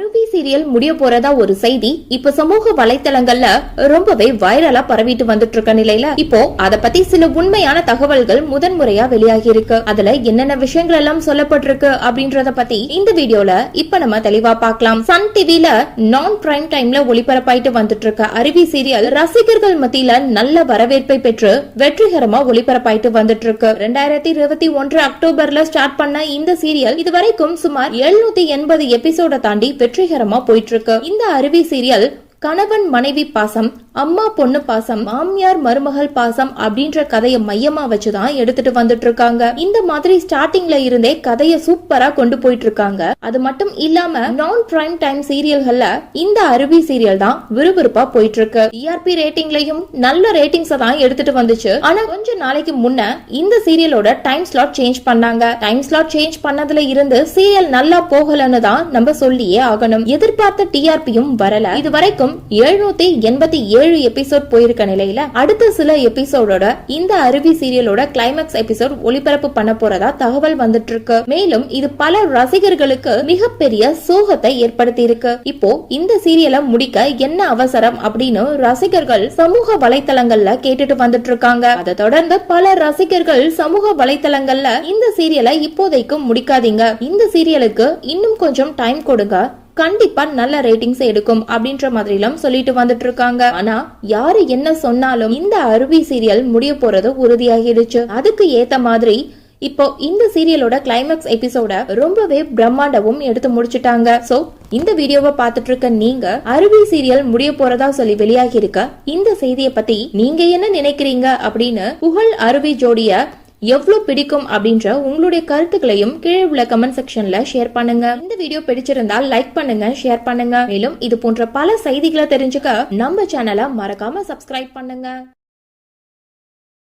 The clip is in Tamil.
அருவி சீரியல் முடிய போறதா ஒரு செய்தி இப்ப சமூக வலைத்தளங்கள்ல ரொம்பவே வைரலா பரவிட்டு வந்துட்டு இருக்க நிலையில. இப்போ அத பத்தி சில உண்மையான தகவல்கள் முதன்முறையா வெளியாகி இருக்கு. அதுல என்னென்ன விஷயங்கள் எல்லாம் சொல்லப்பட்டிருக்கு அப்படின்றத பத்தி இந்த வீடியோல இப்ப நம்ம தெளிவா பார்க்கலாம். சன் டிவில நான் பிரைம் டைம்ல ஒளிபரப்பாயிட்டு வந்துட்டு இருக்க அருவி சீரியல் ரசிகர்கள் மத்தியில நல்ல வரவேற்பை பெற்று வெற்றிகரமா ஒளிபரப்பாயிட்டு வந்துட்டு இருக்கு. ரெண்டாயிரத்தி இருபத்தி ஒன்று அக்டோபர்ல ஸ்டார்ட் பண்ண இந்த சீரியல் இதுவரைக்கும் சுமார் எழுநூத்தி எண்பது எபிசோட தாண்டி வெற்றிகரமா போயிட்டு இருக்கு. இந்த அருவி சீரியல் கணவன் மனைவி பாசம் அம்மா பொண்ணு பாசம் மாமியார் மருமகள் பாசம் அப்படின்ற கதையை மையமா வச்சுதான் எடுத்துட்டு வந்துட்டு இருக்காங்க. இந்த மாதிரி ஸ்டார்டிங்ல இருந்தே கதையை சூப்பரா கொண்டு போயிட்டு இருக்காங்க. அது மட்டும் இல்லாம நான் பிரைம் டைம் சீரியல்கள்ல இந்த அருவி சீரியல் தான் விறுவிறுப்பா போயிட்டு இருக்கு டிஆர்பி ரேட்டிங்லயும் நல்ல ரேட்டிங்ஸ் தான் எடுத்துட்டு வந்துச்சு. ஆனா கொஞ்ச நாளைக்கு முன்ன இந்த சீரியலோட டைம் ஸ்லாட் சேஞ்ச் பண்ணாங்க. டைம் ஸ்லாட் சேஞ்ச் பண்ணதுல இருந்து சீரியல் நல்லா போகலன்னு தான் நம்ம சொல்லியே ஆகணும். எதிர்பார்த்த டிஆர்பியும் வரல. இது வரைக்கும் எழுநூத்தி எண்பத்தி ஏழு எபிசோட் போயிருக்க நிலையில அடுத்த சில எபிசோடோட இந்த அருவி சீரியலோட கிளைமேக்ஸ் எபிசோட் ஒளிபரப்பு பண்ண போறதா தகவல் வந்துட்டு இருக்கு மேலும் இது பல ரசிகர்களுக்கு மிகப்பெரிய சோகத்தை ஏற்படுத்தி இருக்கு இப்போ இந்த சீரியலை முடிக்க என்ன அவசரம் அப்படின்னு ரசிகர்கள் சமூக வலைத்தளங்கள்ல கேட்டுட்டு வந்துட்டு இருக்காங்க அதை தொடர்ந்து பல ரசிகர்கள் சமூக வலைத்தளங்கள்ல இந்த சீரியலை இப்போதைக்கு முடிக்காதீங்க. இந்த சீரியலுக்கு இன்னும் கொஞ்சம் டைம் கொடுங்க. கண்டிப்பா நல்ல ரேட்டிங்ஸ் எடுக்கும் அப்படின்ற மாதிரிலாம் சொல்லிட்டு வந்துட்டு இருக்காங்க ஆனா யாரு என்ன சொன்னாலும் இந்த அருவி சீரியல் முடிய போறது உறுதியாகிடுச்சு. அதுக்கு ஏத்த மாதிரி இப்போ இந்த சீரியலோட கிளைமேக்ஸ் எபிசோட ரொம்பவே பிரம்மாண்டமும் எடுத்து முடிச்சிட்டாங்க. சோ இந்த வீடியோவை பார்த்துட்டு இருக்க நீங்க அருவி சீரியல் முடிய போறதா சொல்லி வெளியாகி இருக்க இந்த செய்தியை பத்தி நீங்க என்ன நினைக்கிறீங்க அப்படின்னு புகழ் அருவி ஜோடிய எவ்வளோ பிடிக்கும் அப்படின்ற உங்களுடைய கருத்துக்களையும் கீழே உள்ள கமெண்ட் செக்ஷன்ல ஷேர் பண்ணுங்க. இந்த வீடியோ பிடிச்சிருந்தால் லைக் பண்ணுங்க ஷேர் பண்ணுங்க. மேலும் இது போன்ற பல செய்திகளை தெரிஞ்சுக்க நம்ம சேனலை மறக்காம சப்ஸ்கிரைப் பண்ணுங்க.